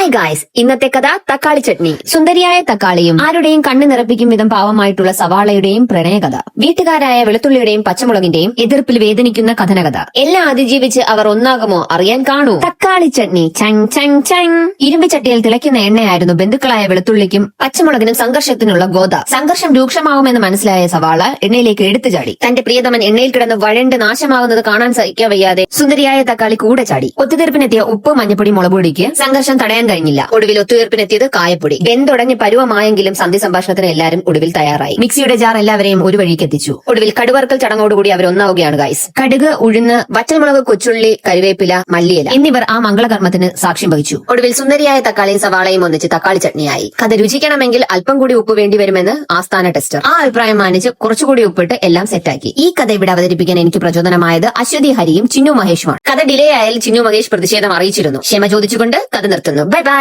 Hi guys ഇന്നത്തെ കഥ തക്കാളി ചട്നി. സുന്ദരിയായ തക്കാളിയും ആരുടെയും കണ്ണു നിറപ്പിക്കും വിധം പാവമായിട്ടുള്ള സവാളയുടെയും പ്രണയകഥ. വീട്ടുകാരായ വെളുത്തുള്ളിയുടെയും പച്ചമുളകിന്റെയും എതിർപ്പിൽ വേദനിക്കുന്ന കഥനകഥ. എല്ലാം അതിജീവിച്ച് അവർ ഒന്നാകുമോ അറിയാൻ കാണൂ. തക്കാളി ചട്നി. ചങ് ചങ് ചങ്. ഇരുമ്പ് ചട്ടിയിൽ തിളയ്ക്കുന്ന എണ്ണയായിരുന്നു ബന്ധുക്കളായ വെളുത്തുള്ളിക്കും പച്ചമുളകിനും സംഘർഷത്തിനുള്ള ഗോത സംഘർഷം രൂക്ഷമാവുമെന്ന് മനസ്സിലായ സവാള എണ്ണയിലേക്ക് എടുത്തു ചാടി. തന്റെ പ്രിയതമൻ എണ്ണയിൽ കിടന്ന് വഴണ്ട് നാശമാകുന്നത് കാണാൻ സഹിക്കാൻ വയ്യാതെ സുന്ദരിയായ തക്കാളി കൂടെ ചാടി. ഒത്തുതീർപ്പിനെത്തിയ ഉപ്പ് മഞ്ഞപ്പൊടി മുളപൊടിക്ക് സംഘർഷം തടയാൻ കഴിഞ്ഞില്ല. ഒടുവിൽ ഒത്തുതീർപ്പിനെത്തിയത് കായപ്പൊടി. വെന്തുടഞ്ഞ് പരുവമായെങ്കിലും സന്ധി സംഭാഷണത്തിന് എല്ലാവരും ഒടുവിൽ തയ്യാറായി. മിക്സിയുടെ ജാർ എല്ലാവരെയും ഒരു വഴിക്ക് എത്തിച്ചു. ഒടുവിൽ കടുവർക്കൽ ചടങ്ങോടുകൂടി അവർ ഒന്നാവുകയാണ് ഗൈസ് കടുക് ഉഴുന്ന് വറ്റൽമുളക് കൊച്ചുള്ളി കരുവേപ്പില മല്ലിയില എന്നിവർ ആ മംഗളകർമ്മത്തിന് സാക്ഷ്യം വഹിച്ചു. ഒടുവിൽ സുന്ദരിയായ തക്കാളിയും സവാളയും ഒന്നിച്ച് തക്കാളി ചട്നിയായി. കഥ രുചിക്കണമെങ്കിൽ അല്പം കൂടി ഉപ്പ് വേണ്ടി വരുമെന്ന് ആസ്ഥാന ടെസ്റ്റർ. ആ അഭിപ്രായം മാനിച്ച് കുറച്ചുകൂടി ഉപ്പിട്ട് എല്ലാം സെറ്റാക്കി ഈ കഥ ഇവിടെ അവതരിപ്പിക്കാൻ എനിക്ക് പ്രചോദനമായത് അശ്വതി ഹരിയും ചിന്നു മഹേഷുമാണ്. കഥ ഡിലേ ആയാൽ ചിന്നു മഹേഷ് പ്രതിഷേധം അറിയിച്ചിരുന്നു. ക്ഷമ ചോദിച്ചുകൊണ്ട് കഥ നിർത്തുന്നു. Bye bye